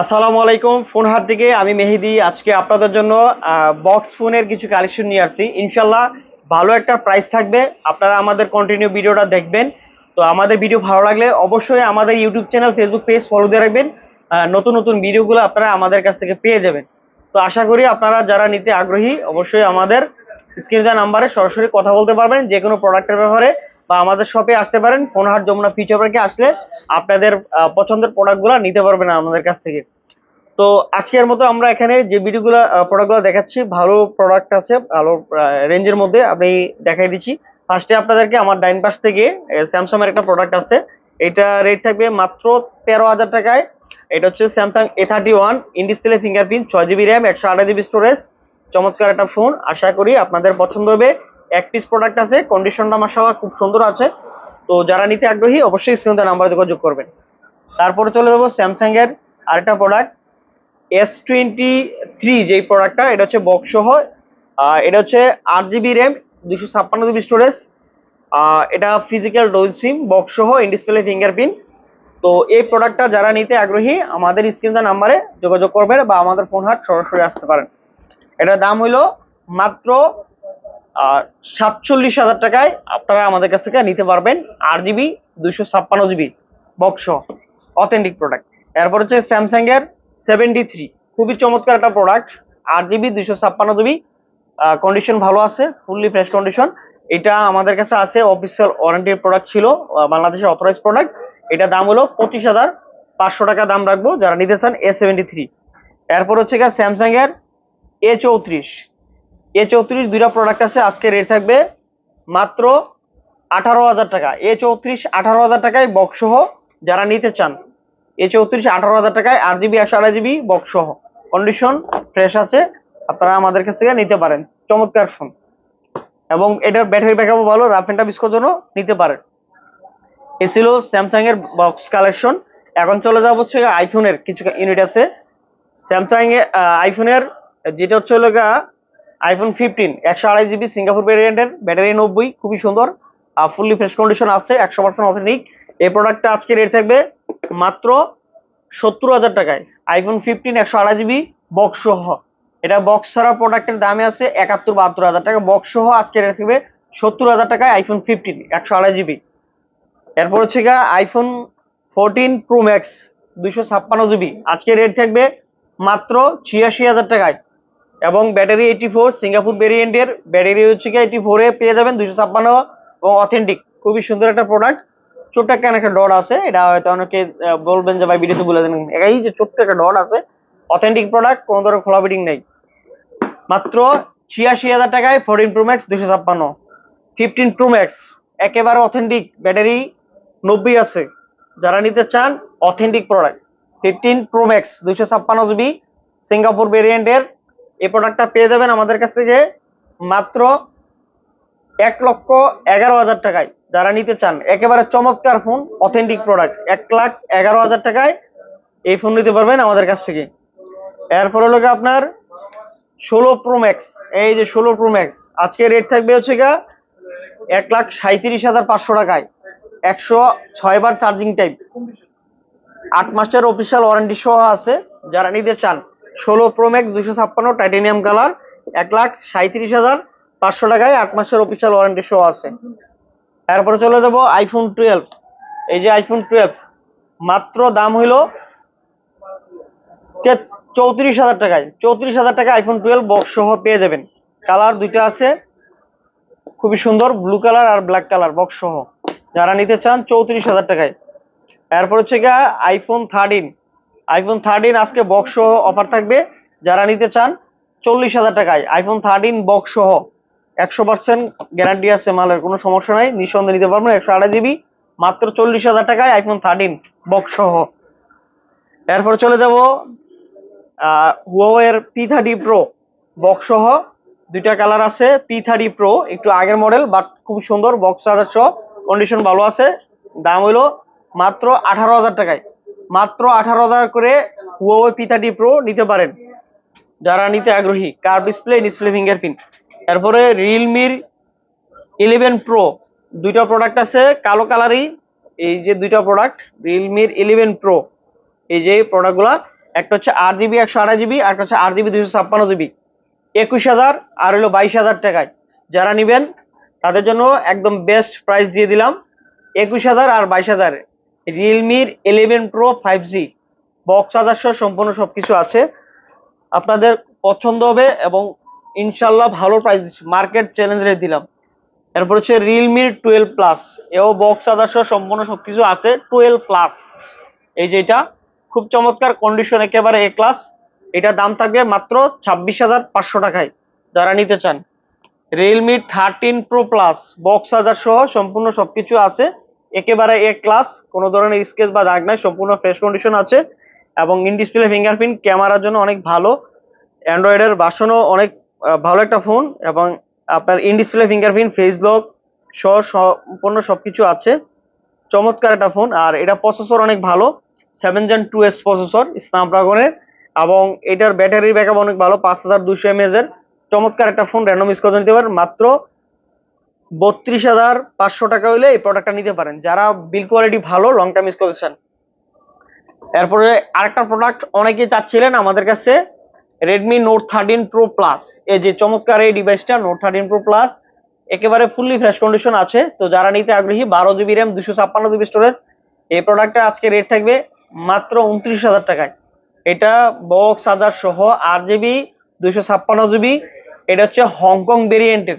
আসসালামু আলাইকুম ফোন হাত থেকে আমি মেহেদি। আজকে আপনাদের জন্য বক্স ফোনের কিছু কালেকশন নিয়ে আসছি। ইনশাল্লাহ ভালো একটা প্রাইস থাকবে। আপনারা আমাদের কন্টিনিউ ভিডিওটা দেখবেন। তো আমাদের ভিডিও ভালো লাগলে অবশ্যই আমাদের YouTube channel Facebook page follow দিয়ে রাখবেন। নতুন নতুন ভিডিওগুলো আপনারা আমাদের কাছ থেকে পেয়ে যাবেন। তো আশা করি আপনারা যারা নিতে আগ্রহী, অবশ্যই আমাদের স্ক্রিন দেওয়া নাম্বারে সরাসরি কথা বলতে পারবেন। যে কোনো প্রোডাক্টের ব্যাপারে বা আমাদের শপে আসতে পারেন। ফোন হাট যমুনা ফিচার পার্কে আসলে আপনাদের পছন্দের প্রোডাক্টগুলো নিতে পারবেন আমাদের কাছ থেকে। তো আজকের মতো আমরা এখানে যে ভিডিওগুলো প্রোডাক্টগুলো দেখাচ্ছি, ভালো প্রোডাক্ট আছে, ভালো রেঞ্জের মধ্যে আমি দেখাই দিচ্ছি। ফার্স্টে আপনাদেরকে আমার ডাইন পাশ থেকে স্যামসাং এর একটা প্রোডাক্ট আছে। এটা রেট থাকবে মাত্র তেরো হাজার টাকায়। এটা হচ্ছে Samsung A thirty one in display fingerprint ছয় জিবি র্যাম একশো আঠাশ জিবি স্টোরেজ চমৎকার একটা ফোন আশা করি আপনাদের পছন্দ হবে। এক পিস প্রোডাক্ট আছে কন্ডিশনটা মাসাল্লাহ খুব সুন্দর আছে। তো যারা নিতে আগ্রহী, অবশ্যই স্ক্রিনে নাম্বারে যোগাযোগ করবেন। তারপরে চলে যাব স্যামসাং এর আরেকটা প্রোডাক্ট এস টোয়েন্টি থ্রি যেই প্রোডাক্টটা এটা হচ্ছে বক্স সহ এটা হচ্ছে আট জিবি র্যাম দুশো ছাপ্পান্ন জিবি স্টোরেজ এটা ফিজিক্যাল ডোজ সিম বক্স সহ ইন ডিসপ্লে ফিঙ্গারপ্রিন্ট তো এই প্রোডাক্টটা যারা নিতে আগ্রহী, আমাদের স্ক্রিন নাম্বারে যোগাযোগ করবেন বা আমাদের ফোন হাট সরাসরি আসতে পারেন। এটার দাম হইল মাত্র সাতচল্লিশ হাজার টাকায় আপনারা আমাদের কাছ থেকে নিতে পারবেন আট জিবি, দুইশো ছাপ্পান্ন জিবি বক্স অথেন্টিক প্রোডাক্ট এরপর হচ্ছে স্যামসাং এর সেভেন্টি থ্রি খুবই চমৎকার একটা প্রোডাক্ট আট জিবি, দুইশো ছাপ্পান্ন জিবি। কন্ডিশন ভালো আছে ফুললি ফ্রেশ কন্ডিশন এটা আমাদের কাছে আছে অফিসিয়াল ওয়ারেন্টির প্রোডাক্ট ছিল বাংলাদেশের অথরাইজ প্রোডাক্ট এটা দাম হলো পঁচিশ হাজার পাঁচশো টাকা দাম রাখব, যারা নিতে চান এ সেভেন্টি থ্রি এরপর হচ্ছে গিয়ে স্যামসাং এর এ চৌত্রিশ। এ চৌত্রিশ দুইটা প্রোডাক্ট আছে, আজকে রেট থাকবে মাত্র আঠারো হাজার টাকা। এ চৌত্রিশ আঠারো হাজার টাকায় বক্স সহ যারা নিতে চান এ চৌত্রিশ আঠারো হাজার টাকায় আট জিবি একশো আড়াই জিবি বক্স সহ। কন্ডিশন ফ্রেশ আছে, আপনারা আমাদের কাছ থেকে নিতে পারেন। চমৎকার ফোন এবং এটার ব্যাটারি ব্যাকআপও ভালো রাফ এন্ড টাফ জন্য নিতে পারেন। এ ছিল স্যামসাং এর বক্স কালেকশন এখন চলে যাব হচ্ছে আইফোনের কিছু ইউনিট আছে। স্যামসাং এর আইফোনের যেটা হচ্ছে হলো আইফোন ফিফটিন একশো আড়াই জিবি সিঙ্গাপুর ভেরিয়েন্টের ব্যাটারি নব্বই, খুবই সুন্দর। ফুললি ফ্রেশ কন্ডিশন আছে, একশো পার্সেন্ট অথেন্টিক এই প্রোডাক্টটা আজকে রেট থাকবে মাত্র সত্তর হাজার টাকায়। আইফোন ফিফটিন একশো আড়াই জিবি বক্স সহ। এটা বক্স ছাড়া প্রোডাক্টের দামে আছে একাত্তর, বাহাত্তর হাজার টাকা। বক্স সহ আজকে রেট থাকবে সত্তর হাজার টাকায় আইফোন ফিফটিন একশো আড়াই জিবি এরপর হচ্ছে গা আইফোন ফোরটিন প্রো ম্যাক্স দুইশো ছাপ্পান্ন জিবি আজকে রেট থাকবে মাত্র ছিয়াশি হাজার টাকায়। এবং ব্যাটারি এইটি ফোর সিঙ্গাপুর ভেরিয়েন্টের। ব্যাটারি হচ্ছে কি এইটি ফোরে পেয়ে যাবেন দুইশো ছাপ্পান্ন এবং অথেন্টিক খুবই সুন্দর একটা প্রোডাক্ট ছোট্ট একটা একটা ডট আছে। এটা হয়তো অনেকে বলবেন যে ভাই ভিডিওতে বলে দেন। এই যে ছোট্ট একটা ডট আছে অথেন্টিক প্রোডাক্ট কোনো ধরনের খোলা বিডিং নেই। মাত্র ছিয়াশি হাজার টাকায় ফোরটিন প্রো ম্যাক্স দুশো ছাপ্পান্ন। ফিফটিন প্রো ম্যাক্স একেবারে অথেন্টিক ব্যাটারি নব্বই আছে। যারা নিতে চান authentic product fifteen pro max দুইশো ছাপ্পান্ন জিবি সিঙ্গাপুর ভেরিয়েন্টের এই প্রোডাক্টটা পেয়ে যাবেন আমাদের কাছ থেকে মাত্র এক লক্ষ এগারো হাজার টাকায়। যারা নিতে চান, একেবারে চমৎকার ফোন অথেন্টিক প্রোডাক্ট এক লাখ এগারো হাজার টাকায় এই ফোন নিতে পারবেন আমাদের কাছ থেকে। এরপর হলো আপনার ষোলো প্রো ম্যাক্স এই যে ষোলো প্রো ম্যাক্স আজকে রেট থাকবে হচ্ছে গা এক লাখ সাঁত্রিশ হাজার পাঁচশো টাকায়। একশো ছয় বার চার্জিং টাইপ আট মাসের অফিসিয়াল ওয়ারেন্টি সহ আছে। যারা নিতে চান ষোলো প্রো ম্যাক্স দুশো ছাপ্পান্ন টাইটেনিয়াম কালার এক লাখ সাঁত্রিশ হাজার পাঁচশো টাকায় আট মাসের অফিসিয়াল ওয়ারেন্টি সহ আছে। তারপরে চলে যাব আইফোন টুয়েলভ এই যে আইফোন টুয়েলভ মাত্র দাম হইল চৌত্রিশ হাজার টাকায়। চৌত্রিশ হাজার টাকা আইফোন টুয়েলভ বক্স সহ পেয়ে যাবেন। কালার দুইটা আছে, খুবই সুন্দর ব্লু কালার আর ব্ল্যাক কালার বক্স সহ। যারা নিতে চান চৌত্রিশ হাজার টাকায়। এরপর হচ্ছে গিয়ে আইফোন থার্টিন আইফোন থার্টিন আজকে বক্স সহ অফার থাকবে। যারা নিতে চান, চল্লিশ হাজার টাকায় আইফোন থার্টিন বক্স সহ একশো পার্সেন্ট গ্যারান্টি আছে মালের, কোনো সমস্যা নাই। নিঃসন্দেহে নিতে পারবেন একশো আড়াই জিবি মাত্র চল্লিশ হাজার টাকায় আইফোন থার্টিন বক্স সহ। এরপর চলে যাব হুয়াওয়ের পি থার্টি প্রো বক্স সহ। দুইটা কালার আছে পি থার্টি প্রো একটু আগের মডেল বাট খুব সুন্দর বক্স চার্জার সহ কন্ডিশন ভালো আছে। দাম হইল মাত্র আঠারো হাজার টাকায়। মাত্র আঠারো হাজার করে হুয়াওয়ে পি থার্টি প্রো নিতে পারেন। যারা নিতে আগ্রহী কার ডিসপ্লে ডিসপ্লে ফিঙ্গারপ্রিন্ট তারপরে রিয়েলমির ইলেভেন প্রো দুইটা প্রোডাক্ট আছে, কালো কালারই এই যে দুইটা প্রোডাক্ট রিয়েলমির ইলেভেন প্রো এই যে প্রোডাক্টগুলা একটা হচ্ছে আট জিবি একশো আড়াই জিবি একটা হচ্ছে আট জিবি দুশো ছাপ্পান্ন জিবি একুশ হাজার, আর হলো বাইশ হাজার টাকায়। যারা নিবেন, তাদের জন্য একদম বেস্ট প্রাইস দিয়ে দিলাম। একুশ হাজার আর বাইশ হাজার। রিয়েলমির eleven pro five G box হাজার সম্পূর্ণ সব কিছু আছে। আপনাদের পছন্দ হবে এবং ইনশাল্লাহ ভালো প্রাইস মার্কেট চ্যালেঞ্জ রেট দিলাম। এরপর হচ্ছে রিয়েলমির টুয়েলভ প্লাস এও বক্স আদার সম্পূর্ণ সব কিছু আছে। টুয়েলভ প্লাস এই যে এটা, খুব চমৎকার কন্ডিশন একেবারে এ ক্লাস এটা দাম থাকবে মাত্র ছাব্বিশ হাজার পাঁচশো টাকায়। যারা নিতে চান Realme thirteen pro plus box হাজার সহ সম্পূর্ণ সবকিছু আছে। একেবারে এ ক্লাস কোনো ধরনের স্কেচ বা দাগ নাই, সম্পূর্ণ ফ্রেশ কন্ডিশন আছে এবং ইন ডিসপ্লে ফিঙ্গারপ্রিন্ট ক্যামেরার জন্য অনেক ভালো। অ্যান্ড্রয়েডের বাসনও অনেক ভালো একটা ফোন এবং আপনার in display fingerprint face lock সহ সম্পূর্ণ সবকিছু আছে। চমৎকার একটা ফোন আর এটা প্রসেসর অনেক ভালো seven gen two S processor স্ন্যাপড্রাগনের এবং এটার ব্যাটারি ব্যাকআপ অনেক ভালো, পাঁচ হাজার দুশো এমএজ এর চমৎকার একটা ফোন র্যান্ডম ইউজ করে নিতে পারেন মাত্র বত্রিশ হাজার পাঁচশো টাকা হইলে এই প্রোডাক্টটা নিতে পারেন। যারা বিল কোয়ালিটি ভালো লং টাইম ইউজ করতে চান। এরপরে আরেকটা প্রোডাক্ট অনেকেই চাচ্ছিলেন আমাদের কাছে Redmi note thirteen pro plus এই যে চমৎকার এই ডিভাইসটা নোট থার্টিন প্রো প্লাস একেবারে ফুললি ফ্রেশ কন্ডিশন আছে। তো যারা নিতে আগ্রহী, বারো জিবি র্যাম দুশো ছাপ্পান্ন জিবি স্টোরেজ এই প্রোডাক্টটা আজকে রেট থাকবে মাত্র উনত্রিশ হাজার টাকায়। এটা বক্স হাজার সহ আট জিবি দুশো ছাপ্পান্ন জিবি এটা হচ্ছে হংকং ভেরিয়েন্টের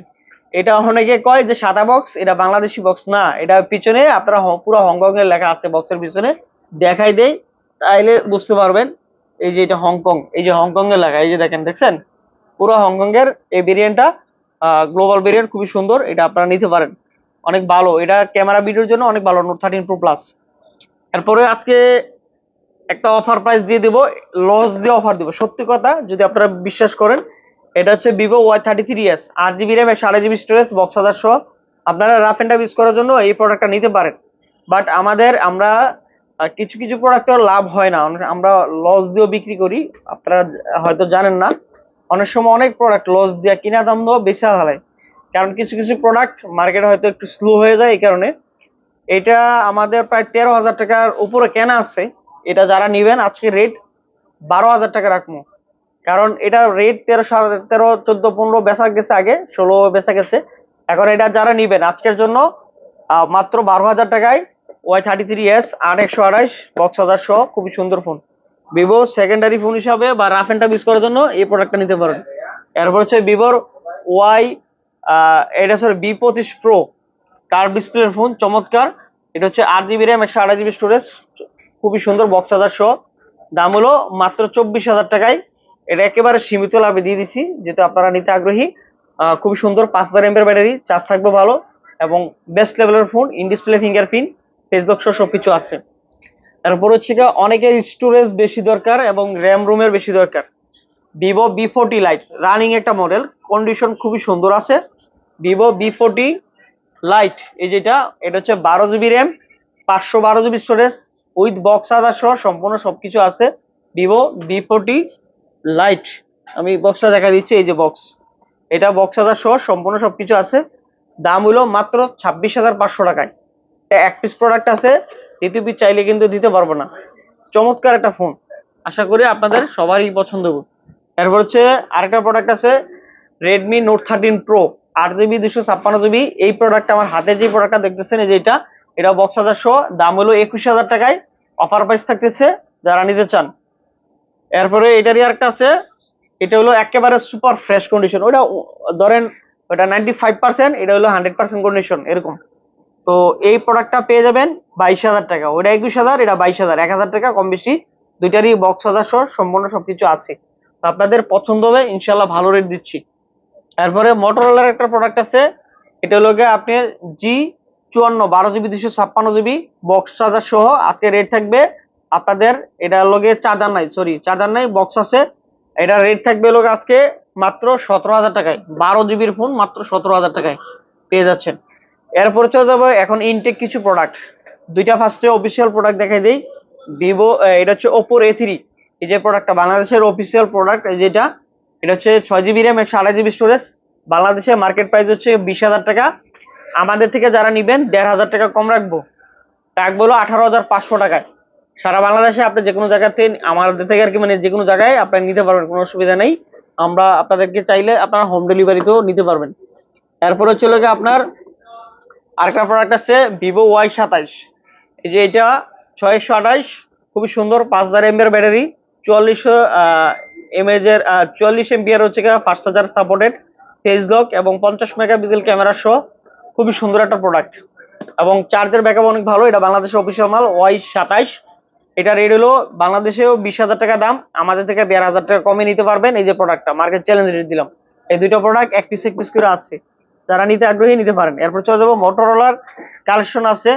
এটা অনেকে কয় যে সাদা বক্স এটা বাংলাদেশি বক্স না। এটা পিছনে আপনারা পুরো হংকং এর লেখা আছে বক্সের পিছনে। দেখাই দেই, তাইলে বুঝতে পারবেন। এই যে এটা হংকং, এই যে হংকং এর লেখা, এই যে দেখেন, দেখছেন? পুরো হংকং এর এই ভেরিয়েন্টটা গ্লোবাল ভেরিয়েন্ট খুবই সুন্দর। এটা আপনারা নিতে পারেন। অনেক ভালো। এটা ক্যামেরা ভিডিওর জন্য অনেক ভালো নোট থার্টিন প্রো প্লাস এরপরে আজকে একটা অফার প্রাইস দিয়ে দিব। লস দিয়ে অফার দিব। সত্যি কথা, যদি আপনারা বিশ্বাস করেন এটা হচ্ছে Vivo Y thirty three S আট জিবি র্যাম সাড়ে জিবি স্টোরেজ বক্স হাজার সহ আপনারা রাফ এন্ড ইউজ করার জন্য এই প্রোডাক্টটা নিতে পারেন। বাট আমাদের, আমরা কিছু কিছু প্রোডাক্টে লাভ হয় না। আমরা লস দিয়েও বিক্রি করি। আপনারা হয়তো জানেন না। অনেক সময় অনেক প্রোডাক্ট লস দিয়ে কিনা দাম দিয়েও বেশি হালায়। কারণ কিছু কিছু প্রোডাক্ট মার্কেটে হয়তো একটু স্লো হয়ে যায় এই কারণে। এটা আমাদের প্রায় তেরো হাজার টাকার উপরে কেনা আছে। এটা যারা নিবেন, আজকে রেট বারো হাজার টাকা রাখব। কারণ এটা রেট তেরো সাড়ে তেরো, চোদ্দ, পনেরো বেচা গেছে আগে, ষোলো বেচা গেছে। এখন এটা যারা নিবেন, আজকের জন্য মাত্র বারো হাজার টাকায় ওয়াই থার্টি থ্রি এস আট একশো আঠাইশ বক্স হাজার সহ খুবই সুন্দর ফোন ভিভো সেকেন্ডারি ফোন হিসাবে বা রাফ এন্ড ইউজ করার জন্য এই প্রোডাক্টটা নিতে পারেন। এরপর হচ্ছে ভিভোর ওয়াই এটা হচ্ছে বি পঁচিশ প্রো কার ডিসপ্লের ফোন চমৎকার। এটা হচ্ছে আট জিবি র্যাম একশো আড়াই জিবি স্টোরেজ খুবই সুন্দর বক্স হাজার সহ দাম হলো মাত্র চব্বিশ হাজার টাকায় এটা একেবারে সীমিত লাভে দিয়ে দিছি, যেহেতু আপনারা নিতে আগ্রহী। খুবই সুন্দর পাঁচ হাজার এমপের ব্যাটারি, চার্জ থাকবে ভালো এবং বেস্ট লেভেলের phone in display fingerprint Facebook সহ সবকিছু আছে। তারপর হচ্ছে গিয়ে অনেকের স্টোরেজ বেশি দরকার এবং র্যাম রুমের বেশি দরকার। Vivo V forty lite running একটা মডেল কন্ডিশন খুবই সুন্দর আছে। ভিভো বি ফোর্টি লাইট এই যেটা, এটা হচ্ছে বারো জিবি র্যাম পাঁচশো বারো GB storage with box other সহ সম্পূর্ণ সবকিছু আছে। ভিভো বি ফোর্টি লাইট আমি বক্সটা দেখা দিচ্ছি, এই যে বক্স এটা বক্স আদার সহ সম্পূর্ণ সবকিছু আছে। দাম হলো মাত্র ছাব্বিশ হাজার পাঁচশো টাকায়। এক পিস প্রোডাক্ট আছে, দ্বিতীয় পিস চাইলে কিন্তু দিতে পারব না। চমৎকার একটা ফোন আশা করি আপনাদের সবারই পছন্দ এরপর হচ্ছে আরেকটা প্রোডাক্ট আছে রেডমি নোট থার্টিন প্রো আট জিবি দুশো ছাপ্পান্ন জিবি এই প্রোডাক্ট আমার হাতে যে প্রোডাক্টটা দেখতেছেন, এই যেটা এটা এটা বক্স হাজার শো দাম হলো একুশ হাজার টাকায়। অফার প্রাইস থাকতেছে, যারা নিতে চান এরপরে এটারই আরেকটা আছে, এটা হলো একেবারে সুপার ফ্রেশ কন্ডিশন ওটা ধরেন ওটা নাইনটি ফাইভ পার্সেন্ট এটা হলো হান্ড্রেড পার্সেন্ট কন্ডিশন এরকম। তো এই প্রোডাক্টটা পেয়ে যাবেন বাইশ হাজার টাকা ওটা একুশ হাজার, এটা বাইশ হাজার, এক হাজার টাকা কম বেশি, দুইটারই বক্স হাজার সহ, সম্পূর্ণ সবকিছু আছে। তো আপনাদের পছন্দ হবে ইনশাল্লাহ ভালো রেট দিচ্ছি। তারপরে মোটরোলার একটা প্রোডাক্ট আছে, এটা হলো গিয়ে আপনি জি চুয়ান্ন, বারো জিবি দুশো ছাপ্পান্ন জিবি বক্স চার্জার সহ, আজকে রেট থাকবে আপনাদের এটা লগে চার্জার নাই সরি চার্জার নাই বক্স আছে। এটা রেট থাকবে লোক আজকে মাত্র সতেরো হাজার টাকায়। বারো জিবির ফোন মাত্র সতেরো হাজার টাকায় পেয়ে যাচ্ছেন। এরপরে চলে যাব এখন ইনটেক কিছু প্রোডাক্ট দুইটা ফার্স্টে অফিসিয়াল প্রোডাক্ট দেখাই দিই। ভিভো এটা হচ্ছে ওপোর এ থ্রি এই যে প্রোডাক্টটা বাংলাদেশের অফিসিয়াল প্রোডাক্ট যেটা, এটা হচ্ছে ছয় জিবি র্যাম একশো আড়াই জিবি স্টোরেজ বাংলাদেশে মার্কেট প্রাইস হচ্ছে বিশ হাজার টাকা। আমাদের থেকে যারা নিবেন, দেড় হাজার টাকা কম রাখব। রাখব হলো আঠারো হাজার পাঁচশো টাকায়। সারা বাংলাদেশে আপনি যে কোনো জায়গাতে আমাদের থেকে আর কি মানে যে কোনো জায়গায় আপনি নিতে পারবেন, কোনো অসুবিধা নেই। আমরা আপনাদেরকে চাইলে আপনারা হোম ডেলিভারিতেও নিতে পারবেন। এরপর হচ্ছে হলো আপনার আরেকটা প্রোডাক্ট আছে ভিভো ওয়াই সাতাইশ। এই যে এটা ছয়শো আঠাইশ, খুবই সুন্দর, পাঁচ হাজার এমবিআর ব্যাটারি, চুয়াল্লিশশো এমএজ এর চুয়াল্লিশ এমবিআর হচ্ছে পাঁচ হাজার সাপোর্টেড ফেস লক এবং পঞ্চাশ মেগাপিক্সেল ক্যামেরা সহ খুবই সুন্দর একটা প্রোডাক্ট এবং চার্জের ব্যাকআপ অনেক ভালো, এটা বাংলাদেশের অফিসিয়াল মাল ওয়াই সাতাইশ। এটা রেট হলো বাংলাদেশেও বিশ হাজার টাকা দাম, আমাদের থেকে দেড় হাজার টাকা কমে নিতে পারবেন এই যে প্রোডাক্টটা মার্কেট চ্যালেঞ্জ রেট দিলাম। এই দুটো প্রোডাক্ট এক পিস এক পিস করে আছে। যারা নিতে আগ্রহী নিতে পারেন। এরপর চলে যাব মোটরোলার কালেকশন আছে।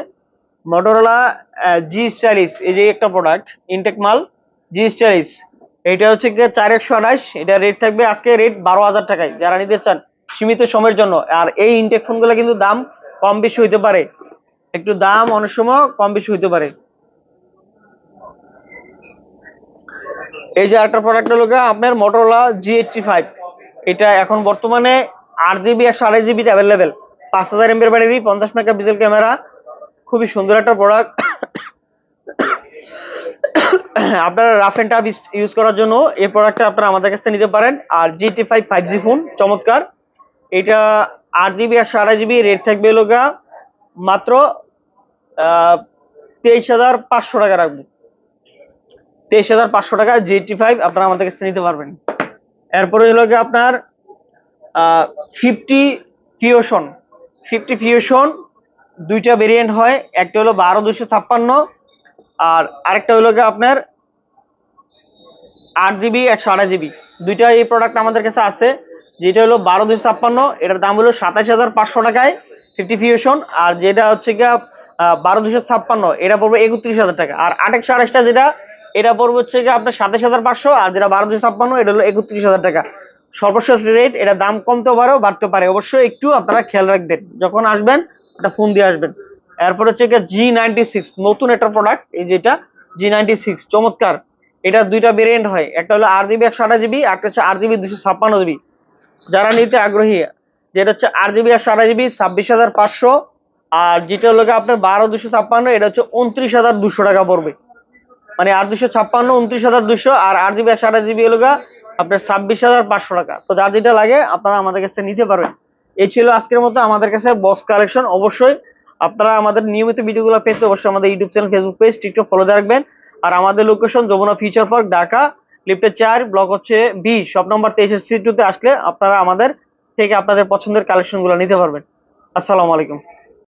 মোটরোলা জি স্টাইলিশ এই যে একটা প্রোডাক্ট ইনটেক মাল জি স্টাইলিশ এটা হচ্ছে চার একশো আঠাশ। এটা রেট থাকবে আজকে রেট বারো হাজার টাকায়। যারা নিতে চান, সীমিত সময়ের জন্য। আর এই ইনটেক ফোনগুলো কিন্তু দাম কম বেশি হইতে পারে। একটু দাম অনেক সময় কম বেশি হইতে পারে। এই যে একটা প্রোডাক্ট হলো আপনার মোটরোলা জি এইটটি ফাইভ এটা এখন বর্তমানে আট জিবি একশো আড়াই জিবি অ্যাভেলেবেল পাঁচ হাজার এমবির ব্যাটারি পঞ্চাশ মেগা পিক্সেল ক্যামেরা খুবই সুন্দর একটা প্রোডাক্ট আপনারা রাফ এন্ড টাফ ইউজ করার জন্য এই প্রোডাক্টটা আপনারা আমাদের কাছ থেকে নিতে পারেন। আর GT five five G phone চমৎকার। এটা আট জিবি একশো আড়াই জিবি রেট থাকবে লোকা মাত্র তেইশ হাজার পাঁচশো টাকা রাখব। তেইশ হাজার পাঁচশো টাকা জিটি ফাইভ আপনারা আমাদের কাছ নিতে পারবেন। এরপরে হলো গিয়ে আপনার ফিফটি ফিওশন ফিফটি ফিওশন দুইটা ভেরিয়েন্ট হয়, একটা হলো বারো দুশো ছাপ্পান্ন আর আরেকটা হলো গিয়ে আপনার আট জিবি, একশো আড়াই জিবি। দুইটা এই প্রোডাক্ট আমাদের কাছে আছে, যেটা হলো বারো দুশো ছাপ্পান্ন, এটার দাম হলো সাতাশ হাজার পাঁচশো টাকায় ফিফটি ফিউশন আর যেটা হচ্ছে গিয়া বারো দুশো ছাপ্পান্ন, এটা পড়বে একত্রিশ হাজার টাকা। আর আট একশো আড়াইশটা যেটা এটা পড়বে হচ্ছে গিয়ে আপনার সাতাশ হাজার পাঁচশো, আর যেটা বারো দুশো ছাপ্পান্ন, এটা হলো একত্রিশ হাজার টাকা। সর্বশেষ রেট এটা দাম কমতেও পারেও বাড়তে পারে। অবশ্যই একটু আপনারা খেয়াল রাখবেন। যখন আসবেন, একটা ফোন দিয়ে আসবেন। এরপর হচ্ছে গিয়ে জি নাইনটি সিক্স নতুন একটা প্রোডাক্ট এই যেটা জি নাইনটি সিক্স চমৎকার। এটা দুইটা ভেরিয়েন্ট হয়। একটা হলো আট জিবি একশো আঠাশ জিবি একটা হচ্ছে আট জিবি দুশো ছাপ্পান্ন জিবি যারা নিতে আগ্রহী, যেটা হচ্ছে আট জিবি একশো আঠাশ জিবি ছাব্বিশ হাজার পাঁচশো, আর যেটা হলো আপনার বারো দুশো ছাপ্পান্ন, এটা হচ্ছে উনত্রিশ হাজার দুশো টাকা পড়বে। মানে আট দুশো ছাপ্পান্ন, উনত্রিশ হাজার দুশো আর আট জিবি, একশো আঠাশ জিবি হলো আপনার ছাব্বিশ হাজার পাঁচশো টাকা। তো যার যেটা লাগে আপনারা আমাদের কাছে নিতে পারবেন। এই ছিল আজকের মতো আমাদের কাছে বস কালেকশন। অবশ্যই আপনারা আমাদের নিয়মিত ভিডিওগুলো পেতে অবশ্যই আমাদের YouTube channel, Facebook page, TikTok follow রাখবেন। আর আমাদের location Jamuna future park Dhaka লিফটের চার ব্লক হচ্ছে বি শপ নম্বর তেইশ সিটুতে আসলে আপনারা আমাদের থেকে আপনাদের পছন্দের কালেকশনগুলো নিতে পারবেন। আসসালামু আলাইকুম।